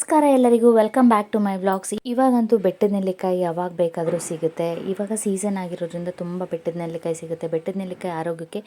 ನಮಸ್ಕಾರ ಎಲ್ಲರಿಗೂ. Welcome back to my vlogs ಇವಾಗಂತೂ ಬೆಟ್ಟದ ನೆಲ್ಲಿಕಾಯಿ ಯಾವಾಗ ಬೇಕಾದರೂ ಸಿಗುತ್ತೆ. ಇವಾಗ ಸೀಸನ್ ಆಗಿರೋದ್ರಿಂದ ತುಂಬ ಬೆಟ್ಟದ ನೆಲ್ಲಿಕಾಯಿ ಸಿಗುತ್ತೆ. ಬೆಟ್ಟದ ನೆಲ್ಲಿಕಾಯಿ ಆರೋಗ್ಯಕ್ಕೆ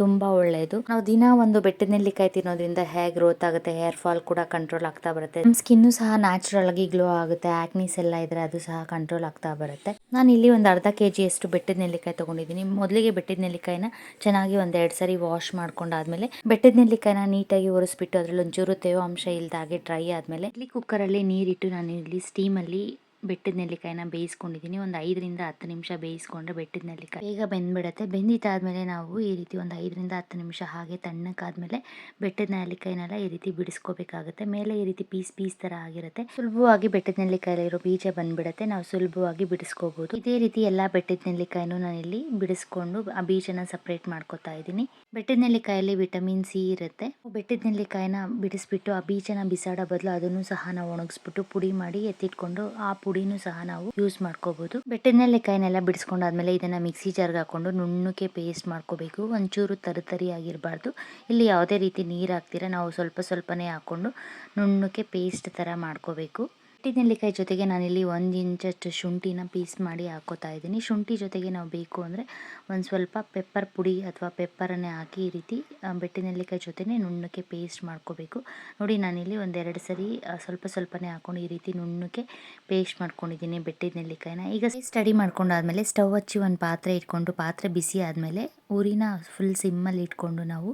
ತುಂಬ ಒಳ್ಳೆಯದು ನಾವು ದಿನ ಒಂದು ಬೆಟ್ಟದ ನೆಲ್ಲಿಕಾಯಿ ತಿನ್ನೋದ್ರಿಂದ ಹೇರ್ ಗ್ರೋತ್ ಆಗುತ್ತೆ. ಹೇರ್ ಫಾಲ್ ಕೂಡ ಕಂಟ್ರೋಲ್ ಆಗ್ತಾ ಬರುತ್ತೆ. ನಮ್ಮ ಸ್ಕಿನ್ನು ಸಹ ನ್ಯಾಚುರಲ್ ಆಗಿ ಗ್ಲೋ ಆಗುತ್ತೆ. ಆಕ್ನೀಸ್ ಎಲ್ಲ ಇದ್ರೆ ಅದು ಸಹ ಕಂಟ್ರೋಲ್ ಆಗ್ತಾ ಬರುತ್ತೆ. ನಾನು ಇಲ್ಲಿ ಒಂದು ಅರ್ಧ ಕೆ ಜಿಯಷ್ಟು ಬೆಟ್ಟದ ನೆಲ್ಲಿಕಾಯಿ ತೊಗೊಂಡಿದ್ದೀನಿ. ಮೊದಲಿಗೆ ಬೆಟ್ಟದ ನೆಲ್ಲಿಕಾಯಿನ ಚೆನ್ನಾಗಿ ಒಂದೆರಡು ಸರಿ ವಾಶ್ ಮಾಡ್ಕೊಂಡಾದ್ಮೇಲೆ ಬೆಟ್ಟದ ನೆಲ್ಲಿಕಾಯಿನ ನೀಟಾಗಿ ಒರೆಸ್ಬಿಟ್ಟು ಅದರಲ್ಲಿ ಒಂಚೂರು ತೇವಾಂಶ ಇಲ್ದಾಗೆ ಡ್ರೈ ಆದಮೇಲೆ ಕುಕ್ಕರಲ್ಲಿ ನೀರಿಟ್ಟು ನಾನು ಇಲ್ಲಿ ಸ್ಟೀಮಲ್ಲಿ ಬೆಟ್ಟದ ನೆಲ್ಲಿಕಾಯಿನ ಬೇಯಿಸ್ಕೊಂಡಿದ್ದೀನಿ. ಒಂದು ಐದರಿಂದ ಹತ್ತು ನಿಮಿಷ ಬೇಯಿಸ್ಕೊಂಡ್ರೆ ಬೆಟ್ಟದ ನೆಲ್ಲಿಕಾಯಿ ಬೇಗ ಬೆಂದ್ಬಿಡತ್ತೆ. ಬೆಂದಿತ್ತಾದಮೇಲೆ ನಾವು ಈ ರೀತಿ ಒಂದು ಐದರಿಂದ ಹತ್ತು ನಿಮಿಷ ಹಾಗೆ ತಣ್ಣಕ್ಕಾದಮೇಲೆ ಬೆಟ್ಟದ ನೆಲ್ಲಿಕಾಯಿನೆಲ್ಲ ಈ ರೀತಿ ಬಿಡಿಸ್ಕೋಬೇಕಾಗುತ್ತೆ. ಮೇಲೆ ಈ ರೀತಿ ಪೀಸ್ ಪೀಸ್ ಥರ ಆಗಿರುತ್ತೆ. ಸುಲಭವಾಗಿ ಬೆಟ್ಟದ ನೆಲ್ಲಿಕಾಯಿಲಿರೋ ಬೀಜ ಬಂದ್ಬಿಡುತ್ತೆ. ನಾವು ಸುಲಭವಾಗಿ ಬಿಡಿಸ್ಕೋಬೋದು. ಇದೇ ರೀತಿ ಎಲ್ಲ ಬೆಟ್ಟದ ನೆಲ್ಲಿಕಾಯಿನೂ ನಾನು ಇಲ್ಲಿ ಬಿಡಿಸ್ಕೊಂಡು ಆ ಬೀಜನ ಸಪ್ರೇಟ್ ಮಾಡ್ಕೋತಾ ಇದ್ದೀನಿ. ಬೆಟ್ಟದ ನೆಲ್ಲಿಕಾಯಲ್ಲಿ ವಿಟಮಿನ್ ಸಿ ಇರುತ್ತೆ. ಬೆಟ್ಟದ ನೆಲ್ಲಿಕಾಯಿನ ಬಿಡಿಸ್ಬಿಟ್ಟು ಆ ಬೀಜನ ಬಿಸಾಡೋ ಬದಲು ಅದನ್ನು ಸಹ ನಾವು ಒಣಗಿಸ್ಬಿಟ್ಟು ಪುಡಿ ಮಾಡಿ ಎತ್ತಿಟ್ಕೊಂಡು ಆ ಪುಡಿನೂ ಸಹ ನಾವು ಯೂಸ್ ಮಾಡ್ಕೋಬಹುದು ಬೆಟ್ಟದ ನೆಲ್ಲಿಕಾಯಿನೆಲ್ಲ ಬಿಡಿಸ್ಕೊಂಡಾದ್ಮೇಲೆ ಇದನ್ನ ಮಿಕ್ಸಿ ಜಾರ್ಗೆ ಹಾಕೊಂಡು ನುಣ್ಣಕ್ಕೆ ಪೇಸ್ಟ್ ಮಾಡ್ಕೋಬೇಕು. ಒಂಚೂರು ತರತರಿ ಆಗಿರಬಾರ್ದು. ಇಲ್ಲಿ ಯಾವುದೇ ರೀತಿ ನೀರು ಹಾಕ್ತೀರಾ, ನಾವು ಸ್ವಲ್ಪ ಸ್ವಲ್ಪನೇ ಹಾಕೊಂಡು ನುಣ್ಣಕ್ಕೆ ಪೇಸ್ಟ್ ತರ ಮಾಡ್ಕೋಬೇಕು. ಬೆಟ್ಟದ ನೆಲ್ಲಿಕಾಯಿ ಜೊತೆಗೆ ನಾನಿಲ್ಲಿ ಒಂದು ಇಂಚಷ್ಟು ಶುಂಠಿನ ಪೀಸ್ ಮಾಡಿ ಹಾಕೋತಾ ಇದ್ದೀನಿ. ಶುಂಠಿ ಜೊತೆಗೆ ನಾವು ಬೇಕು ಅಂದರೆ ಒಂದು ಸ್ವಲ್ಪ ಪೆಪ್ಪರ್ ಪುಡಿ ಅಥವಾ ಪೆಪ್ಪರನ್ನೇ ಹಾಕಿ ಈ ರೀತಿ ಬೆಟ್ಟಿ ನೆಲ್ಲಿಕಾಯಿ ಜೊತೆನೇ ನುಣ್ಣಕ್ಕೆ ಪೇಸ್ಟ್ ಮಾಡ್ಕೋಬೇಕು. ನೋಡಿ, ನಾನಿಲ್ಲಿ ಒಂದೆರಡು ಸರಿ ಸ್ವಲ್ಪ ಸ್ವಲ್ಪನೇ ಹಾಕೊಂಡು ಈ ರೀತಿ ನುಣ್ಣಕ್ಕೆ ಪೇಸ್ಟ್ ಮಾಡ್ಕೊಂಡಿದ್ದೀನಿ ಬೆಟ್ಟಿ ನೆಲ್ಲಿಕಾಯಿನ ಈಗ ಸ್ಟಡಿ ಮಾಡ್ಕೊಂಡಾದ್ಮೇಲೆ ಸ್ಟವ್ ಹಚ್ಚಿ ಒಂದು ಪಾತ್ರೆ ಇಟ್ಕೊಂಡು, ಪಾತ್ರೆ ಬಿಸಿ ಆದಮೇಲೆ ಊರಿನ ಫುಲ್ ಸಿಮ್ಮಲ್ಲಿ ಇಟ್ಕೊಂಡು ನಾವು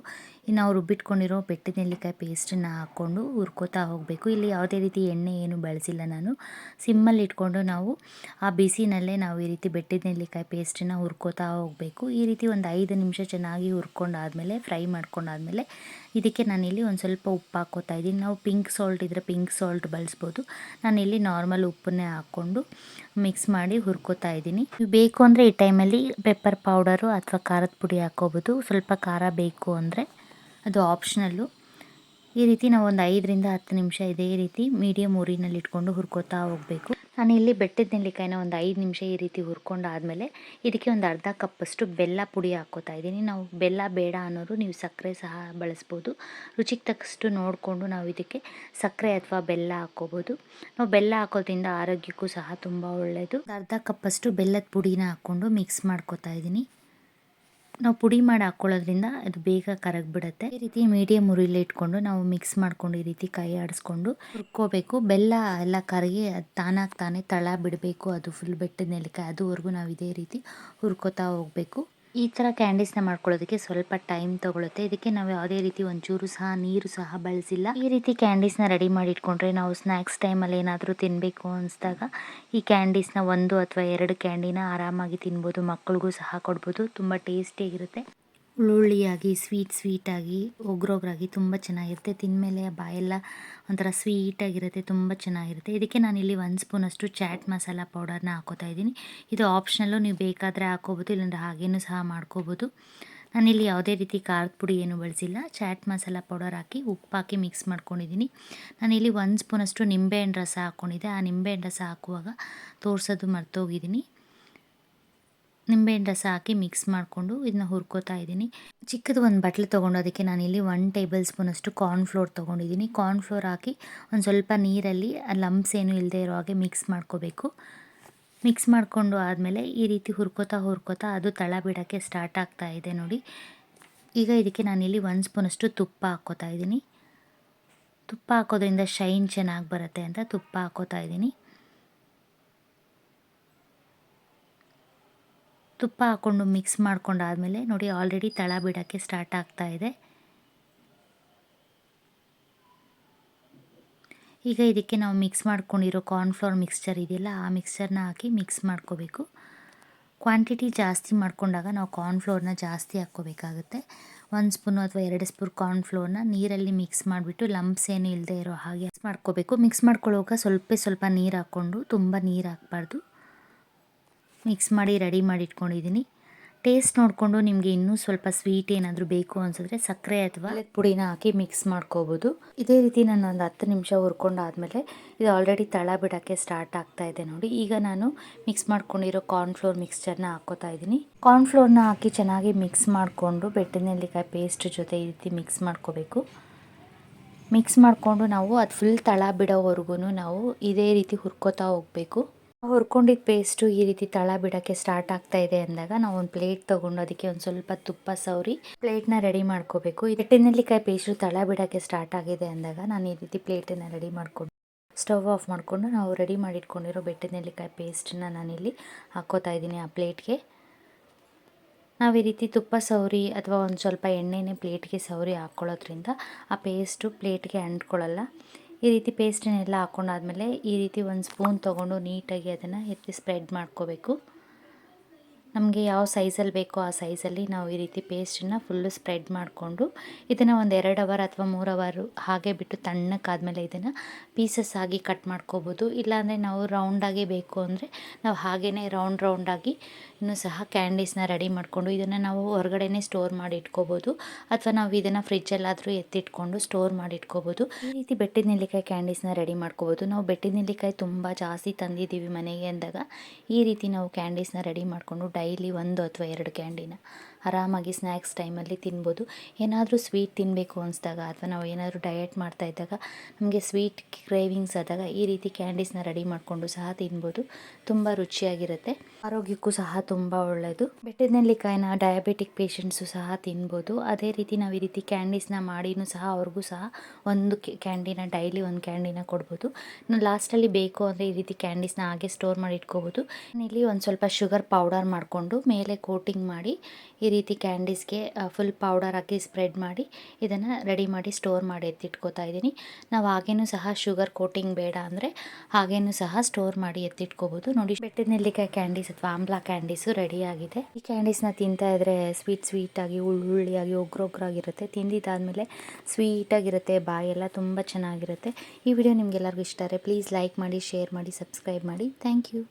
ಇನ್ನು ನಾವು ರುಬ್ಬಿಟ್ಕೊಂಡಿರೋ ಬೆಟ್ಟದ ನೆಲ್ಲಿಕಾಯಿ ಪೇಸ್ಟನ್ನು ಹಾಕ್ಕೊಂಡು ಹುರ್ಕೋತಾ ಹೋಗಬೇಕು. ಇಲ್ಲಿ ಯಾವುದೇ ರೀತಿ ಎಣ್ಣೆ ಏನು ಬಳಸಿಲ್ಲ ನಾನು. ಸಿಮ್ಮಲ್ಲಿ ಇಟ್ಕೊಂಡು ನಾವು ಆ ಬಿಸಿನಲ್ಲೇ ನಾವು ಈ ರೀತಿ ಬೆಟ್ಟದ ನೆಲ್ಲಿಕಾಯಿ ಪೇಸ್ಟನ್ನ ಹುರ್ಕೋತಾ ಹೋಗಬೇಕು. ಈ ರೀತಿ ಒಂದು ಐದು ನಿಮಿಷ ಚೆನ್ನಾಗಿ ಹುರ್ಕೊಂಡಾದಮೇಲೆ, ಫ್ರೈ ಮಾಡ್ಕೊಂಡಾದಮೇಲೆ ಇದಕ್ಕೆ ನಾನಿಲ್ಲಿ ಒಂದು ಸ್ವಲ್ಪ ಉಪ್ಪು ಹಾಕೋತಾ ಇದ್ದೀನಿ. ನಾವು ಪಿಂಕ್ ಸಾಲ್ಟ್ ಇದ್ದರೆ ಪಿಂಕ್ ಸಾಲ್ಟ್ ಬಳಸ್ಬೋದು. ನಾನಿಲ್ಲಿ ನಾರ್ಮಲ್ ಉಪ್ಪನ್ನೇ ಹಾಕ್ಕೊಂಡು ಮಿಕ್ಸ್ ಮಾಡಿ ಹುರ್ಕೋತಾ ಇದ್ದೀನಿ. ಬೇಕು ಅಂದರೆ ಈ ಟೈಮಲ್ಲಿ ಪೆಪ್ಪರ್ ಪೌಡರು ಅಥವಾ ಖಾರದ ಪುಡಿ ಹಾಕೋಬೋದು ಸ್ವಲ್ಪ ಖಾರ ಬೇಕು ಅಂದರೆ ಅದು ಆಪ್ಷನಲ್ಲು ಈ ರೀತಿ ನಾವು ಒಂದು ಐದರಿಂದ ಹತ್ತು ನಿಮಿಷ ಇದೇ ರೀತಿ ಮೀಡಿಯಮ್ ಉರಿನಲ್ಲಿ ಇಟ್ಕೊಂಡು ಹುರ್ಕೋತಾ ಹೋಗಬೇಕು. ನಾನು ಇಲ್ಲಿ ಬೆಟ್ಟದ ನೆಲ್ಲಿಕಾಯಿನ ಒಂದು ಐದು ನಿಮಿಷ ಈ ರೀತಿ ಹುರ್ಕೊಂಡಾದಮೇಲೆ ಇದಕ್ಕೆ ಒಂದು ಅರ್ಧ ಕಪ್ಪಷ್ಟು ಬೆಲ್ಲ ಪುಡಿ ಹಾಕ್ಕೋತಾ ಇದ್ದೀನಿ. ನಾವು ಬೆಲ್ಲ ಬೇಡ ಅನ್ನೋರು ನೀವು ಸಕ್ಕರೆ ಸಹ ಬಳಸ್ಬೋದು. ರುಚಿಗೆ ತಕ್ಕಷ್ಟು ನೋಡಿಕೊಂಡು ನಾವು ಇದಕ್ಕೆ ಸಕ್ಕರೆ ಅಥವಾ ಬೆಲ್ಲ ಹಾಕ್ಕೋಬೋದು. ನಾವು ಬೆಲ್ಲ ಹಾಕೋದ್ರಿಂದ ಆರೋಗ್ಯಕ್ಕೂ ಸಹ ತುಂಬ ಒಳ್ಳೆಯದು ಅರ್ಧ ಕಪ್ಪಷ್ಟು ಬೆಲ್ಲದ ಪುಡಿನ ಹಾಕ್ಕೊಂಡು ಮಿಕ್ಸ್ ಮಾಡ್ಕೋತಾ ಇದ್ದೀನಿ. ನಾವು ಪುಡಿ ಮಾಡಿ ಹಾಕ್ಕೊಳ್ಳೋದ್ರಿಂದ ಅದು ಬೇಗ ಕರಗಿಬಿಡುತ್ತೆ. ಈ ರೀತಿ ಮೀಡಿಯಮ್ ಉರಿಲಿ ಇಟ್ಕೊಂಡು ನಾವು ಮಿಕ್ಸ್ ಮಾಡ್ಕೊಂಡು ಈ ರೀತಿ ಕೈ ಆಡಿಸ್ಕೊಂಡು ಹುರ್ಕೋಬೇಕು. ಬೆಲ್ಲ ಎಲ್ಲ ಕರಗಿ ಅದು ತಾನಾಗಿ ತಾನೇ ತಳ ಬಿಡಬೇಕು. ಅದು ಫುಲ್ ಬೆಟ್ಟದ ನೆಲ್ಲಿಕಾಯಿ ಅದುವರೆಗೂ ನಾವು ಇದೇ ರೀತಿ ಹುರ್ಕೋತಾ ಹೋಗಬೇಕು. ಈ ಥರ ಕ್ಯಾಂಡೀಸ್ನ ಮಾಡ್ಕೊಳ್ಳೋದಕ್ಕೆ ಸ್ವಲ್ಪ ಟೈಮ್ ತಗೊಳುತ್ತೆ. ಇದಕ್ಕೆ ನಾವು ಯಾವುದೇ ರೀತಿ ಒಂಚೂರು ಸಹ ನೀರು ಸಹ ಬಳಸಿಲ್ಲ. ಈ ರೀತಿ ಕ್ಯಾಂಡೀಸ್ನ ರೆಡಿ ಮಾಡಿ ಇಟ್ಕೊಂಡ್ರೆ ನಾವು ಸ್ನ್ಯಾಕ್ಸ್ ಟೈಮಲ್ಲಿ ಏನಾದರೂ ತಿನ್ನಬೇಕು ಅನಿಸಿದಾಗ ಈ ಕ್ಯಾಂಡೀಸ್ನ ಒಂದು ಅಥವಾ ಎರಡು ಕ್ಯಾಂಡಿನ ಆರಾಮಾಗಿ ತಿನ್ಬೋದು ಮಕ್ಕಳಿಗೂ ಸಹ ಕೊಡ್ಬೋದು. ತುಂಬ ಟೇಸ್ಟಿಯಾಗಿರುತ್ತೆ ಹುಳುಳಿಯಾಗಿ ಸ್ವೀಟ್ ಸ್ವೀಟಾಗಿ ಒಗ್ರೊಗ್ರಾಗಿ ತುಂಬ ಚೆನ್ನಾಗಿರುತ್ತೆ. ತಿಂದಮೇಲೆ ಬಾಯೆಲ್ಲ ಒಂಥರ ಸ್ವೀಟಾಗಿರುತ್ತೆ ತುಂಬ ಚೆನ್ನಾಗಿರುತ್ತೆ. ಇದಕ್ಕೆ ನಾನು ನಾನಿಲ್ಲಿ ಒಂದು ಸ್ಪೂನಷ್ಟು ಚಾಟ್ ಮಸಾಲ ಪೌಡರ್ನ ಹಾಕೋತಾ ಇದ್ದೀನಿ. ಇದು ಆಪ್ಷನಲ್ಲು ನೀವು ಬೇಕಾದರೆ ಹಾಕೋಬೋದು, ಇಲ್ಲಾಂದ್ರೆ ಹಾಗೇನೂ ಸಹ ಮಾಡ್ಕೋಬೋದು. ನಾನಿಲ್ಲಿ ಯಾವುದೇ ರೀತಿ ಖಾರದ ಪುಡಿ ಏನು ಬಳಸಿಲ್ಲ. ಚಾಟ್ ಮಸಾಲ ಪೌಡರ್ ಹಾಕಿ ಉಪ್ಪು ಹಾಕಿ ಮಿಕ್ಸ್ ಮಾಡ್ಕೊಂಡಿದ್ದೀನಿ. ನಾನಿಲ್ಲಿ ಒಂದು ಸ್ಪೂನಷ್ಟು ನಿಂಬೆಹಣ್ಣು ರಸ ಹಾಕ್ಕೊಂಡಿದ್ದೆ ಆ ನಿಂಬೆಹಣ್ಣು ರಸ ಹಾಕುವಾಗ ತೋರಿಸೋದು ಮರ್ತೋಗಿದ್ದೀನಿ. ನಿಂಬೆಹಣ್ಣು ರಸ ಹಾಕಿ ಮಿಕ್ಸ್ ಮಾಡಿಕೊಂಡು ಇದನ್ನ ಹುರ್ಕೋತಾ ಇದ್ದೀನಿ. ಚಿಕ್ಕದು ಒಂದು ಬಟ್ಲು ತೊಗೊಂಡು ಅದಕ್ಕೆ ನಾನಿಲ್ಲಿ ಒನ್ ಟೇಬಲ್ ಸ್ಪೂನಷ್ಟು ಕಾರ್ನ್ಫ್ಲೋರ್ ತೊಗೊಂಡಿದ್ದೀನಿ. ಕಾರ್ನ್ಫ್ಲೋರ್ ಹಾಕಿ ಒಂದು ಸ್ವಲ್ಪ ನೀರಲ್ಲಿ ಲಂಪ್ಸ್ ಏನು ಇಲ್ಲದೆ ಇರೋ ಹಾಗೆ ಮಿಕ್ಸ್ ಮಾಡ್ಕೋಬೇಕು. ಮಿಕ್ಸ್ ಮಾಡಿಕೊಂಡು ಆದಮೇಲೆ ಈ ರೀತಿ ಹುರ್ಕೋತಾ ಹುರ್ಕೋತಾ ಅದು ತಳ ಬಿಡೋಕ್ಕೆ ಸ್ಟಾರ್ಟ್ ಆಗ್ತಾ ಇದೆ ನೋಡಿ. ಈಗ ಇದಕ್ಕೆ ನಾನಿಲ್ಲಿ ಒಂದು ಸ್ಪೂನಷ್ಟು ತುಪ್ಪ ಹಾಕ್ಕೋತಾ ಇದ್ದೀನಿ. ತುಪ್ಪ ಹಾಕೋದ್ರಿಂದ ಶೈನ್ ಚೆನ್ನಾಗಿ ಬರುತ್ತೆ ಅಂತ ತುಪ್ಪ ಹಾಕೋತಾ ಇದ್ದೀನಿ. ತುಪ್ಪ ಹಾಕ್ಕೊಂಡು ಮಿಕ್ಸ್ ಮಾಡ್ಕೊಂಡಾದ್ಮೇಲೆ ನೋಡಿ ಆಲ್ರೆಡಿ ತಳ ಬಿಡೋಕ್ಕೆ ಸ್ಟಾರ್ಟ್ ಆಗ್ತಾ ಇದೆ. ಈಗ ಇದಕ್ಕೆ ನಾವು ಮಿಕ್ಸ್ ಮಾಡ್ಕೊಂಡಿರೋ ಕಾರ್ನ್ಫ್ಲೋರ್ ಮಿಕ್ಸ್ಚರ್ ಇದೆಯಲ್ಲ, ಆ ಮಿಕ್ಸ್ಚರ್ನ ಹಾಕಿ ಮಿಕ್ಸ್ ಮಾಡ್ಕೋಬೇಕು. ಕ್ವಾಂಟಿಟಿ ಜಾಸ್ತಿ ಮಾಡ್ಕೊಂಡಾಗ ನಾವು ಕಾರ್ನ್ಫ್ಲೋರ್ನ ಜಾಸ್ತಿ ಹಾಕ್ಕೋಬೇಕಾಗುತ್ತೆ. ಒಂದು ಸ್ಪೂನು ಅಥವಾ ಎರಡು ಸ್ಪೂನ್ ಕಾರ್ನ್ಫ್ಲೋರ್ನ ನೀರಲ್ಲಿ ಮಿಕ್ಸ್ ಮಾಡಿಬಿಟ್ಟು ಲಂಪ್ಸ್ ಏನು ಇಲ್ಲದೆ ಇರೋ ಹಾಗೆ ಮಾಡ್ಕೋಬೇಕು. ಮಿಕ್ಸ್ ಮಾಡ್ಕೊಳ್ಳುವಾಗ ಸ್ವಲ್ಪ ಸ್ವಲ್ಪ ನೀರು ಹಾಕ್ಕೊಂಡು ತುಂಬ ನೀರು ಹಾಕ್ಬಾರ್ದು. ಮಿಕ್ಸ್ ಮಾಡಿ ರೆಡಿ ಮಾಡಿ ಇಟ್ಕೊಂಡಿದ್ದೀನಿ ಟೇಸ್ಟ್ ನೋಡಿಕೊಂಡು ನಿಮಗೆ ಇನ್ನೂ ಸ್ವಲ್ಪ ಸ್ವೀಟ್ ಏನಾದರೂ ಬೇಕು ಅನಿಸಿದ್ರೆ ಸಕ್ಕರೆ ಅಥವಾ ಪುಡಿನ ಹಾಕಿ ಮಿಕ್ಸ್ ಮಾಡ್ಕೋಬೋದು. ಇದೇ ರೀತಿ ನಾನು ಒಂದು ಹತ್ತು ನಿಮಿಷ ಹುರ್ಕೊಂಡಾದಮೇಲೆ ಇದು ಆಲ್ರೆಡಿ ತಳ ಬಿಡೋಕ್ಕೆ ಸ್ಟಾರ್ಟ್ ಆಗ್ತಾ ಇದೆ ನೋಡಿ. ಈಗ ನಾನು ಮಿಕ್ಸ್ ಮಾಡ್ಕೊಂಡಿರೋ ಕಾರ್ನ್ಫ್ಲೋರ್ ಮಿಕ್ಸ್ಚರ್ನ ಹಾಕೋತಾ ಇದ್ದೀನಿ. ಕಾರ್ನ್ಫ್ಲೋರ್ನ ಹಾಕಿ ಚೆನ್ನಾಗಿ ಮಿಕ್ಸ್ ಮಾಡಿಕೊಂಡು ಬೆಟ್ಟದ ನೆಲ್ಲಿಕಾಯಿ ಪೇಸ್ಟ್ ಜೊತೆ ಈ ರೀತಿ ಮಿಕ್ಸ್ ಮಾಡ್ಕೋಬೇಕು. ಮಿಕ್ಸ್ ಮಾಡಿಕೊಂಡು ನಾವು ಅದು ಫುಲ್ ತಳ ಬಿಡೋವರೆಗೂ ನಾವು ಇದೇ ರೀತಿ ಹುರ್ಕೋತಾ ಹೋಗಬೇಕು. ಹುರ್ಕೊಂಡಿದ್ದ ಪೇಸ್ಟು ಈ ರೀತಿ ತಳ ಬಿಡೋಕ್ಕೆ ಸ್ಟಾರ್ಟ್ ಆಗ್ತಾ ಇದೆ ಅಂದಾಗ ನಾವು ಒಂದು ಪ್ಲೇಟ್ ತೊಗೊಂಡು ಅದಕ್ಕೆ ಒಂದು ಸ್ವಲ್ಪ ತುಪ್ಪ ಸವರಿ ಪ್ಲೇಟ್ನ ರೆಡಿ ಮಾಡ್ಕೋಬೇಕು. ಈ ನೆಲ್ಲಿಕಾಯಿ ಪೇಸ್ಟು ತಳ ಬಿಡೋಕ್ಕೆ ಸ್ಟಾರ್ಟ್ ಆಗಿದೆ ಅಂದಾಗ ನಾನು ಈ ರೀತಿ ಪ್ಲೇಟನ್ನು ರೆಡಿ ಮಾಡ್ಕೊಂಡು ಸ್ಟವ್ ಆಫ್ ಮಾಡಿಕೊಂಡು ನಾವು ರೆಡಿ ಮಾಡಿ ಇಟ್ಕೊಂಡಿರೋ ಬೆಟ್ಟದ ನೆಲ್ಲಿಕಾಯಿ ಪೇಸ್ಟನ್ನ ನಾನಿಲ್ಲಿ ಹಾಕ್ಕೋತಾ ಇದ್ದೀನಿ ಆ ಪ್ಲೇಟ್ಗೆ ನಾವು ಈ ರೀತಿ ತುಪ್ಪ ಸವರಿ ಅಥವಾ ಒಂದು ಸ್ವಲ್ಪ ಎಣ್ಣೆನೇ ಪ್ಲೇಟ್ಗೆ ಸವರಿ ಹಾಕ್ಕೊಳ್ಳೋದ್ರಿಂದ ಆ ಪೇಸ್ಟು ಪ್ಲೇಟ್ಗೆ ಅಂಟ್ಕೊಳ್ಳಲ್ಲ. ಈ ರೀತಿ ಪೇಸ್ಟನ್ನೆಲ್ಲ ಹಾಕ್ಕೊಂಡಾದ್ಮೇಲೆ ಈ ರೀತಿ ಒಂದು ಸ್ಪೂನ್ ತೊಗೊಂಡು ನೀಟಾಗಿ ಅದನ್ನು ಎತ್ತಿ ಸ್ಪ್ರೆಡ್ ಮಾಡ್ಕೋಬೇಕು. ನಮಗೆ ಯಾವ ಸೈಜಲ್ಲಿ ಬೇಕೋ ಆ ಸೈಜಲ್ಲಿ ನಾವು ಈ ರೀತಿ ಪೇಸ್ಟನ್ನು ಫುಲ್ಲು ಸ್ಪ್ರೆಡ್ ಮಾಡಿಕೊಂಡು ಇದನ್ನು ಒಂದು ಎರಡು ಅವರ್ ಅಥವಾ ಮೂರು ಅವರು ಹಾಗೆ ಬಿಟ್ಟು ತಣ್ಣಕ್ಕಾದಮೇಲೆ ಇದನ್ನು ಪೀಸಸ್ ಆಗಿ ಕಟ್ ಮಾಡ್ಕೋಬೋದು. ಇಲ್ಲಾಂದರೆ ನಾವು ರೌಂಡಾಗಿ ಬೇಕು ಅಂದರೆ ನಾವು ಹಾಗೇ ರೌಂಡ್ ರೌಂಡಾಗಿ ಇನ್ನೂ ಸಹ ಕ್ಯಾಂಡೀಸ್ನ ರೆಡಿ ಮಾಡಿಕೊಂಡು ಇದನ್ನು ನಾವು ಹೊರಗಡೆನೇ ಸ್ಟೋರ್ ಮಾಡಿ ಇಟ್ಕೋಬೋದು. ಅಥವಾ ನಾವು ಇದನ್ನು ಫ್ರಿಜ್ಜಲ್ಲಾದರೂ ಎತ್ತಿಟ್ಕೊಂಡು ಸ್ಟೋರ್ ಮಾಡಿ ಇಟ್ಕೋಬೋದು. ಈ ರೀತಿ ಬೆಟ್ಟಿದ ನೆಲ್ಲಿಕಾಯಿ ಕ್ಯಾಂಡೀಸ್ನ ರೆಡಿ ಮಾಡ್ಕೋಬೋದು. ನಾವು ಬೆಟ್ಟಿದ ನೆಲ್ಲಿಕಾಯಿ ತುಂಬ ಜಾಸ್ತಿ ತಂದಿದ್ದೀವಿ ಮನೆಗೆ ಅಂದಾಗ ಈ ರೀತಿ ನಾವು ಕ್ಯಾಂಡೀಸ್ನ ರೆಡಿ ಮಾಡಿಕೊಂಡು ಡೈಲಿ ಒಂದು ಅಥವಾ ಎರಡು ಕ್ಯಾಂಡಿನ. ಆರಾಮಾಗಿ ಸ್ನ್ಯಾಕ್ಸ್ ಟೈಮಲ್ಲಿ ತಿನ್ಬೋದು. ಏನಾದರೂ ಸ್ವೀಟ್ ತಿನ್ನಬೇಕು ಅನಿಸ್ದಾಗ ಅಥವಾ ನಾವು ಏನಾದರೂ ಡಯಟ್ ಮಾಡ್ತಾ ಇದ್ದಾಗ ನಮಗೆ ಸ್ವೀಟ್ ಕ್ರೇವಿಂಗ್ಸ್ ಆದಾಗ ಈ ರೀತಿ ಕ್ಯಾಂಡೀಸ್ನ ರೆಡಿ ಮಾಡಿಕೊಂಡು ಸಹ ತಿನ್ಬೋದು. ತುಂಬ ರುಚಿಯಾಗಿರುತ್ತೆ. ಆರೋಗ್ಯಕ್ಕೂ ಸಹ ತುಂಬ ಒಳ್ಳೆಯದು ಬೆಟ್ಟದ ನೆಲ್ಲಿಕಾಯಿನ ಡಯಾಬಿಟಿಕ್ ಪೇಷಂಟ್ಸು ಸಹ ತಿನ್ಬೋದು. ಅದೇ ರೀತಿ ನಾವು ಈ ರೀತಿ ಕ್ಯಾಂಡೀಸ್ನ ಮಾಡಿನೂ ಸಹ ಅವ್ರಿಗೂ ಸಹ ಒಂದು ಕ್ಯಾಂಡಿನ ಡೈಲಿ ಒಂದು ಕ್ಯಾಂಡಿನ ಕೊಡ್ಬೋದು. ಇನ್ನು ಲಾಸ್ಟಲ್ಲಿ ಬೇಕು ಅಂದರೆ ಈ ರೀತಿ ಕ್ಯಾಂಡೀಸ್ನ ಹಾಗೆ ಸ್ಟೋರ್ ಮಾಡಿ ಇಟ್ಕೋಬೋದು. ಇಲ್ಲಿ ಒಂದು ಸ್ವಲ್ಪ ಶುಗರ್ ಪೌಡರ್ ಮಾಡಿಕೊಂಡು ಮೇಲೆ ಕೋಟಿಂಗ್ ಮಾಡಿ ಈ ರೀತಿ ಕ್ಯಾಂಡೀಸ್ಗೆ ಫುಲ್ ಪೌಡರ್ ಹಾಕಿ ಸ್ಪ್ರೆಡ್ ಮಾಡಿ ಇದನ್ನು ರೆಡಿ ಮಾಡಿ ಸ್ಟೋರ್ ಮಾಡಿ ಎತ್ತಿಟ್ಕೋತಾ ಇದ್ದೀನಿ. ನಾವು ಹಾಗೇನೂ ಸಹ ಶುಗರ್ ಕೋಟಿಂಗ್ ಬೇಡ ಅಂದರೆ ಹಾಗೇನೂ ಸಹ ಸ್ಟೋರ್ ಮಾಡಿ ಎತ್ತಿಟ್ಕೋಬೋದು. ನೋಡಿ, ಬೆಟ್ಟದ ನೆಲ್ಲಿಕಾಯಿ ಕ್ಯಾಂಡೀಸ್ ಅಥವಾ ಆಮ್ಲಾ ಕ್ಯಾಂಡೀಸು ರೆಡಿಯಾಗಿದೆ ಈ ಕ್ಯಾಂಡೀಸ್ನ ತಿಂತಾ ಇದ್ದರೆ ಸ್ವೀಟ್ ಸ್ವೀಟಾಗಿ ಉಳ್ಳುಳ್ಳಿಯಾಗಿ ಒಗ್ರೊಗ್ರಾಗಿರುತ್ತೆ ತಿಂದಿದ್ದಾದಮೇಲೆ ಸ್ವೀಟಾಗಿರುತ್ತೆ ಬಾಯೆಲ್ಲ ತುಂಬ ಚೆನ್ನಾಗಿರುತ್ತೆ. ಈ ವಿಡಿಯೋ ನಿಮಗೆಲ್ಲರಿಗೂ ಇಷ್ಟ ಆದರೆ ಪ್ಲೀಸ್ ಲೈಕ್ ಮಾಡಿ ಶೇರ್ ಮಾಡಿ ಸಬ್ಸ್ಕ್ರೈಬ್ ಮಾಡಿ. Thank you